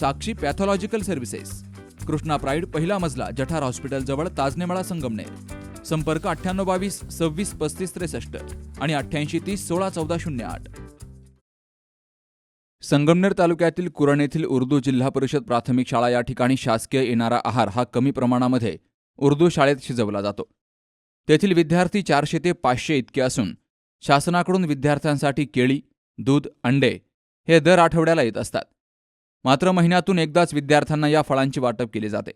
Sakshi pathological services. Krishna pride पहिला मजला जठार hospital जवळ ताजनेमाळा संगमनेर. संपर्क अठ्ठ्याण्णव बावीस सव्वीस पस्तीस त्रेसष्ट आणि अठ्ठ्याऐंशी तीस सोळा चौदा शून्य आठ. संगमनेर तालुक्यातील कुरण येथील उर्दू जिल्हा परिषद प्राथमिक शाळा या ठिकाणी शासकीय येणारा आहार हा कमी प्रमाणामध्ये उर्दू शाळेत शिजवला जातो. तेथील विद्यार्थी चारशे ते पाचशे इतके असून शासनाकडून विद्यार्थ्यांसाठी केळी दूध अंडे हे दर आठवड्याला येत असतात. मात्र महिन्यातून एकदाच विद्यार्थ्यांना या फळांची वाटप केली जाते.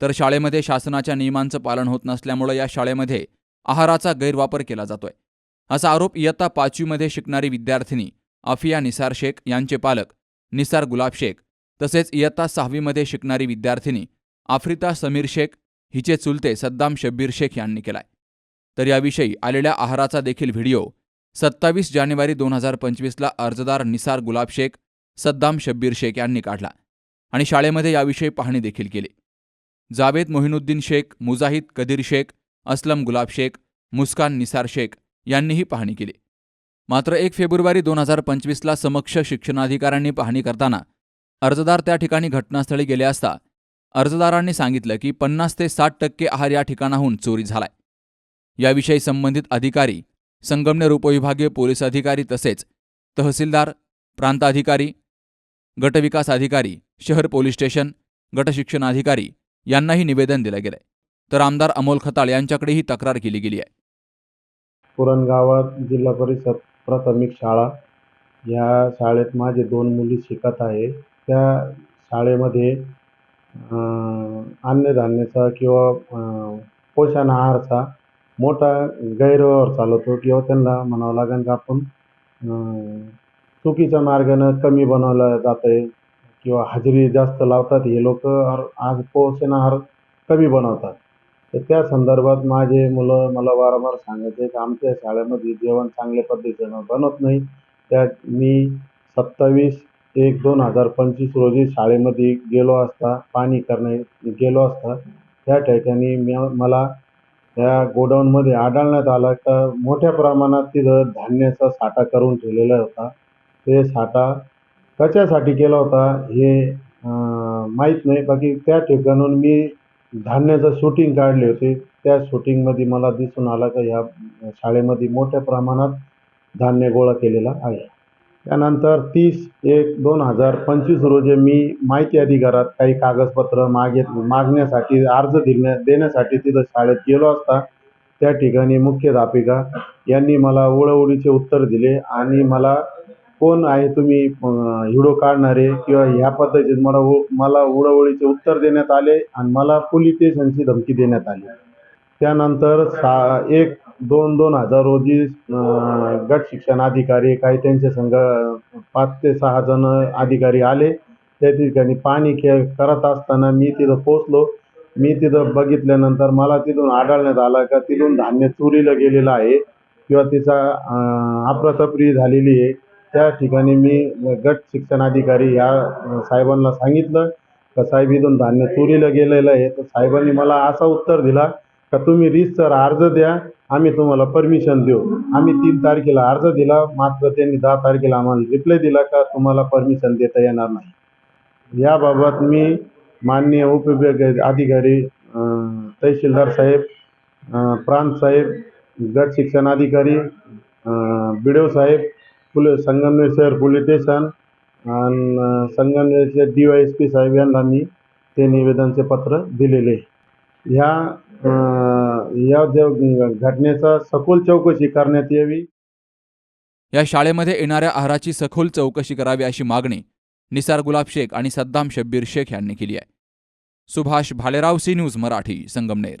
तर शाळेमध्ये शासनाच्या नियमांचं पालन होत नसल्यामुळे या शाळेमध्ये आहाराचा गैरवापर केला जातोय. असा आरोप इयत्ता पाचवीमध्ये शिकणारी विद्यार्थिनी आफिया निसार शेख यांचे पालक निसार गुलाब शेख तसेच इयत्ता सहावीमध्ये शिकणारी विद्यार्थिनी आफ्रिता समीर शेख हिचे चुलते सद्दाम शब्बीर शेख यांनी केलाय. तर याविषयी आलेल्या आहाराचा देखील व्हिडिओ सत्तावीस जानेवारी दोन हजार पंचवीसला अर्जदार निसार गुलाब शेख सद्दाम शब्बीर शेख यांनी काढला आणि शाळेमध्ये याविषयी पाहणी देखील केली. जावेद मोहिनुद्दीन शेख मुजाहिद कदीर शेख अस्लम गुलाब शेख मुस्कान निसार शेख यांनीही पाहणी केली. मात्र एक फेब्रुवारी दोन हजार पंचवीसला समक्ष शिक्षणाधिकाऱ्यांनी पाहणी करताना अर्जदार त्या ठिकाणी घटनास्थळी गेले असता अर्जदारांनी सांगितलं की पन्नास ते साठ टक्के आहार या ठिकाणाहून चोरी झालाय. याविषयी संबंधित अधिकारी संगमनेर उपविभागीय पोलीस अधिकारी तसेच तहसीलदार प्रांताधिकारी गटविकास अधिकारी शहर पोलीस स्टेशन गटशिक्षण अधिकारी यांनाही निवेदन दिलं गेलंय. तर आमदार अमोल खताळ यांच्याकडे ही तक्रार केली गेली आहे. पुरण गावात जिल्हा परिषद प्राथमिक शाळा. ह्या शाळेत माझे दोन मुली शिकत आहे. त्या शाळेमध्ये अन्नधान्याचा किंवा पोषण आहारचा मोठा गैरव्यवहार चालवतो किंवा त्यांना म्हणावं लागेल का आपण चुकीच्या मार्गानं कमी बनवलं जात आहे किंवा हजेरी जास्त लावतात हे लोक आज पोषण आहार कमी बनवतात. तर त्या संदर्भात माझे मुलं मला वारंवार सांगायचे की आमच्या शाळेमध्ये जेवण चांगल्या पद्धतीनं बनत नाही. त्या मी सत्तावीस एक दोन हजार पंचवीस रोजी शाळेमध्ये गेलो असता पाणी करणे गेलो असता त्या ठिकाणी मी मला त्या गोडाऊनमध्ये आढळण्यात आलं. का मोठ्या प्रमाणात तिथं धान्याचा साठा करून ठेवलेला होता. ते साठा कशासाठी केला होता हे माहीत नाही. बाकी त्या ठिकाणून मी धान्याचं शूटिंग काढले होते. त्या शूटिंगमध्ये मला दिसून आलं का ह्या शाळेमध्ये मोठ्या प्रमाणात धान्य गोळा केलेला आहे. त्यानंतर तीस एक दोन हजार पंचवीस रोजी मी माहिती अधिकारात काही कागदपत्र मागे मागण्यासाठी अर्ज दिल्या देण्यासाठी तिथं शाळेत गेलो असता त्या ठिकाणी मुख्याध्यापिका यांनी मला उडवडीचे उत्तर दिले आणि मला कोण आहे तुम्ही हिडो व्हिडिओ काढणारे किंवा ह्या पद्धतीत मला उ मला उडवळीचे उत्तर देण्यात आले आणि मला पोलिटेशनची धमकी देण्यात आली. त्यानंतर सा एक दोन दोन हजार रोजी गट शिक्षण अधिकारी काही त्यांचे संघ पाच ते सहा जण अधिकारी आले. त्या ठिकाणी पाणी खेळ करत असताना मी तिथं पोचलो मी तिथं बघितल्यानंतर मला तिथून आढळण्यात आलं का तिथून धान्य चोरीला गेलेलं आहे किंवा तिचा अं, अफरातफरी झालेली आहे. त्या ठिकाणी मी गट शिक्षणाधिकारी ह्या साहेबांना सांगितलं का साहेब इथून धान्य चोरीला गेलेलं आहे. तर साहेबांनी मला असा उत्तर दिला का तुम्ही रितसर अर्ज द्या आम्ही तुम्हाला परमिशन देऊ. आम्ही तीन तारखेला अर्ज दिला मात्र त्यांनी दहा तारखेला आम्हाला रिप्लाय दिला का तुम्हाला परमिशन देता येणार नाही. याबाबत मी माननीय उपविभाग अधिकारी तहसीलदार साहेब प्रांत साहेब गट शिक्षणाधिकारी बिडव साहेब पोलीस संगमनेर शहर पोलीस स्टेशन आणि संगमनेरचे डी वाय एस पी साहेब यांना मी ते निवेदनचे पत्र दिलेले. ह्या या ज्या घटनेचा सखोल चौकशी करण्यात यावी. या शाळेमध्ये येणाऱ्या आहाराची सखोल चौकशी करावी अशी मागणी निसार गुलाब शेख आणि सद्दाम शब्बीर शेख यांनी केली आहे. Subhash Bhalerao C news Marathi Sangamner.